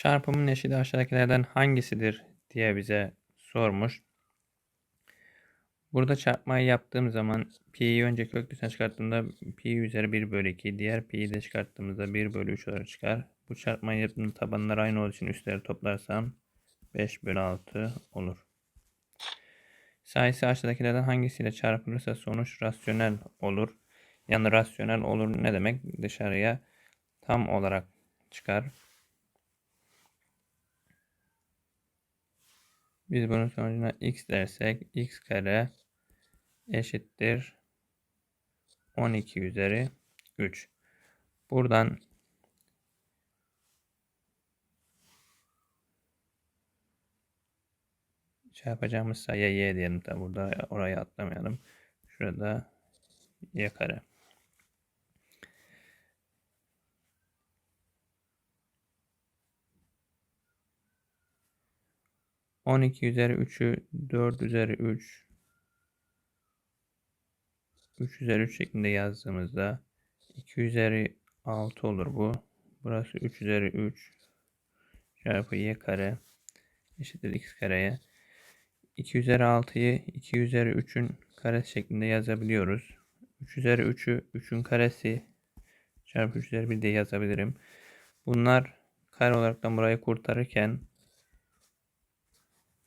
Çarpımın eşidi aşağıdakilerden hangisidir diye bize sormuş. Burada çarpmayı yaptığım zaman pi'yi önce kök dışına çıkarttığımda pi üzeri 1 bölü 2, diğer pi'yi de çıkarttığımızda 1 bölü 3 olarak çıkar. Bu çarpmayı yaptığımda tabanlar aynı olduğu için üstleri toplarsam 5 bölü 6 olur. Sayısı aşağıdakilerden hangisiyle çarpılırsa sonuç rasyonel olur. Yani rasyonel olur ne demek? Dışarıya tam olarak çıkar. Biz bunun sonucuna x dersek x kare eşittir 12 üzeri 3. Buradan çarpacağımız sayıya y diyelim. Tabi burada orayı atlamayalım. Şurada y kare. On iki üzeri üçü dört üzeri üç 3 üzeri 3 şeklinde yazdığımızda 2 üzeri 6 olur bu. Burası 3 üzeri 3 çarpı y kare eşittir x kareye. 2 üzeri 6'yı 2 üzeri 3'ün karesi şeklinde yazabiliyoruz. 3 üzeri 3'ü 3'ün karesi çarpı 3 üzeri 1 diye yazabilirim. Bunlar kare olaraktan burayı kurtarırken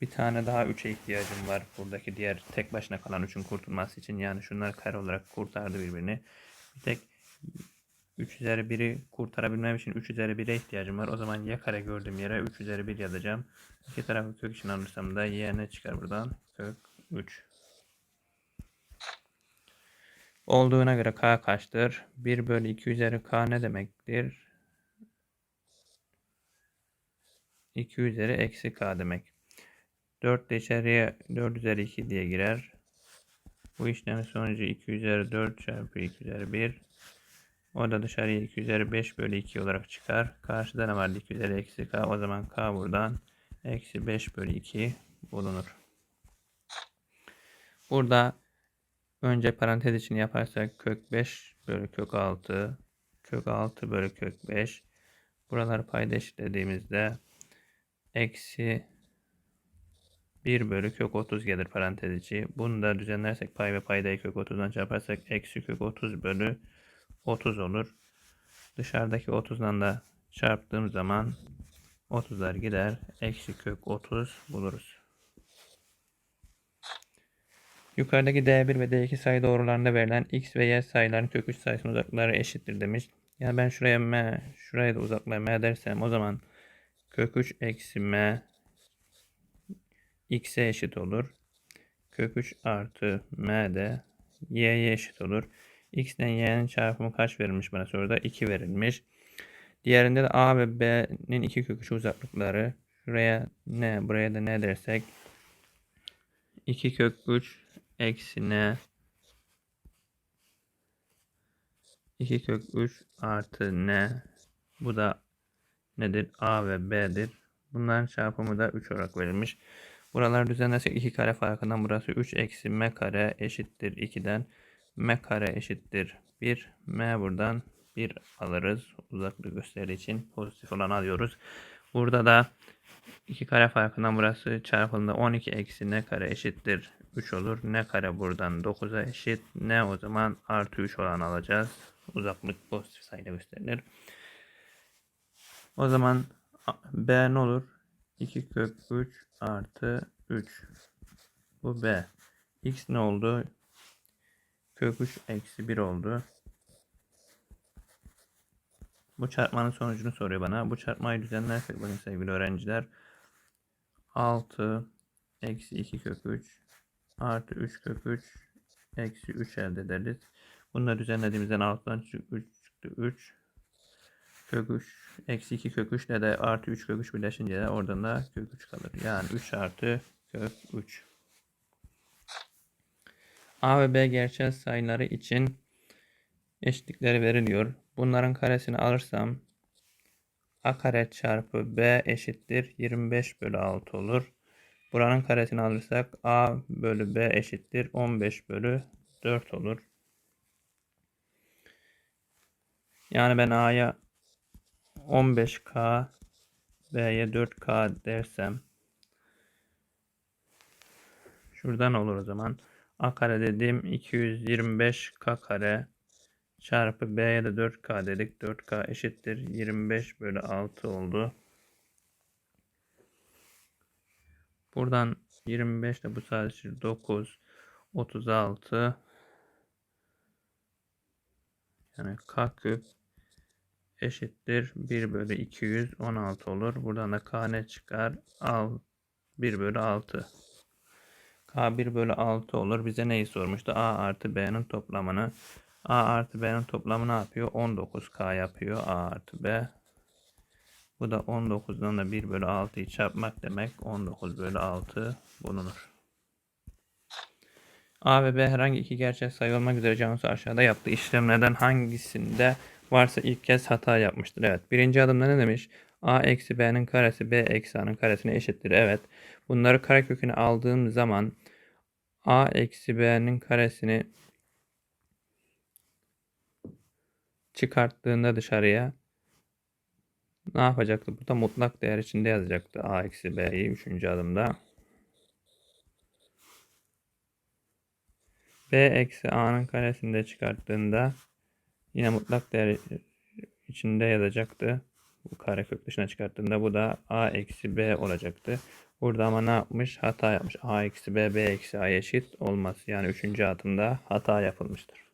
bir tane daha 3'e ihtiyacım var. Buradaki diğer tek başına kalan 3'ün kurtulması için. Yani şunlar kare olarak kurtardı birbirini. Bir tek 3 üzeri 1'i kurtarabilmem için 3 üzeri 1'e ihtiyacım var. O zaman y kare gördüğüm yere 3 üzeri 1 yazacağım. İki tarafı kök için alırsam da y ne çıkar buradan? Kök 3. Olduğuna göre k kaçtır? 1 bölü 2 üzeri k ne demektir? 2 üzeri eksi k demek. 4 de içeriye 4 üzeri 2 diye girer. Bu işlemin sonucu 2 üzeri 4 çarpı 2 üzeri 1. O da dışarıya 2 üzeri 5 bölü 2 olarak çıkar. Karşıda ne vardı? 2 üzeri eksi k. O zaman k buradan eksi 5 bölü 2 bulunur. Burada önce parantez için yaparsak kök 5 bölü kök 6 kök 6 bölü kök 5 buraları payda eşitlediğimizde eksi 1 bölü kök 30 gelir parantez içi. Bunu da düzenlersek pay ve paydayı kök 30'dan çarparsak eksi kök 30 bölü 30 olur. Dışarıdaki 30'dan da çarptığım zaman 30'lar gider. Eksi kök 30 buluruz. Yukarıdaki D1 ve D2 sayı doğrularında verilen X ve Y sayıların kök 3 sayısının uzaklıkları eşittir demiş. Yani ben şuraya M, şuraya da uzaklığı M dersem o zaman kök 3 eksi M x'e eşit olur. Kök 3 artı m de y'ye eşit olur. x y'nin çarpımı kaç verilmiş bana soruda? 2 verilmiş. Diğerinde de a ve b'nin iki kök 3 uzaklıkları. Şuraya ne, buraya da ne dersek 2 kök 3 eksi ne 2 kök 3 artı ne bu da nedir? A ve B'dir. Bunların çarpımı da 3 olarak verilmiş. Buralar düzenlersek 2 kare farkından burası 3 eksi m kare eşittir 2'den m kare eşittir 1. m buradan 1 alırız. Uzaklık gösteri için pozitif olan alıyoruz. Burada da 2 kare farkından burası çarpıldığında 12 eksi n kare eşittir 3 olur. n kare buradan 9'a eşit. n o zaman artı 3 olan alacağız. Uzaklık pozitif sayıyla gösterilir. O zaman b ne olur? 2 kök 3 artı 3. Bu B. X ne oldu? Kök 3 eksi 1 oldu. Bu çarpmanın sonucunu soruyor bana. Bu çarpmayı düzenlersek bakın sevgili öğrenciler. 6 eksi 2 kök 3 artı 3 kök 3 eksi 3 elde ederiz. Bunları düzenlediğimizden 6'dan 3 çıktı 3 kök 3 eksi 2 kök 3 ile de artı 3 kök 3 birleşince de oradan da kök 3 kalır. Yani 3 artı kök 3. A ve B gerçel sayıları için eşitlikleri veriliyor. Bunların karesini alırsam A kare çarpı B eşittir 25 bölü 6 olur. Buranın karesini alırsak A bölü B eşittir 15 bölü 4 olur. Yani ben A'ya 15K B'ye 4K dersem şuradan olur o zaman. A kare dediğim 225K kare çarpı B'ye de 4K dedik. 4K eşittir 25 bölü 6 oldu. Buradan 25 ile bu sadece 9 36 yani k küp eşittir 1 bölü 216 olur. Buradan da k ne çıkar? Al 1 bölü 6. K 1 bölü 6 olur. Bize neyi sormuştu? A artı B'nin toplamını. A artı B'nin toplamı ne yapıyor? 19K yapıyor. A artı B. Bu da 19'dan da 1 bölü 6'yı çarpmak demek. 19 bölü 6 bulunur. A ve B herhangi iki gerçek sayı olmak üzere Cansu aşağıda yaptığı işlemlerden hangisinde varsa ilk kez hata yapmıştır. Evet. Birinci adımda ne demiş? A eksi B'nin karesi B eksi A'nın karesine eşittir. Evet. Bunları kareköküne aldığım zaman A eksi B'nin karesini çıkarttığında dışarıya ne yapacaktı? Bu da mutlak değer içinde yazacaktı. A eksi B'yi 3. adımda. B eksi A'nın karesini de çıkarttığında yine mutlak değer içinde yazacaktı. Bu karekök dışına çıkarttığında bu da A eksi B olacaktı. Burada ama ne yapmış? Hata yapmış. A eksi B, B eksi A eşit olmaz. Yani 3. adımda hata yapılmıştır.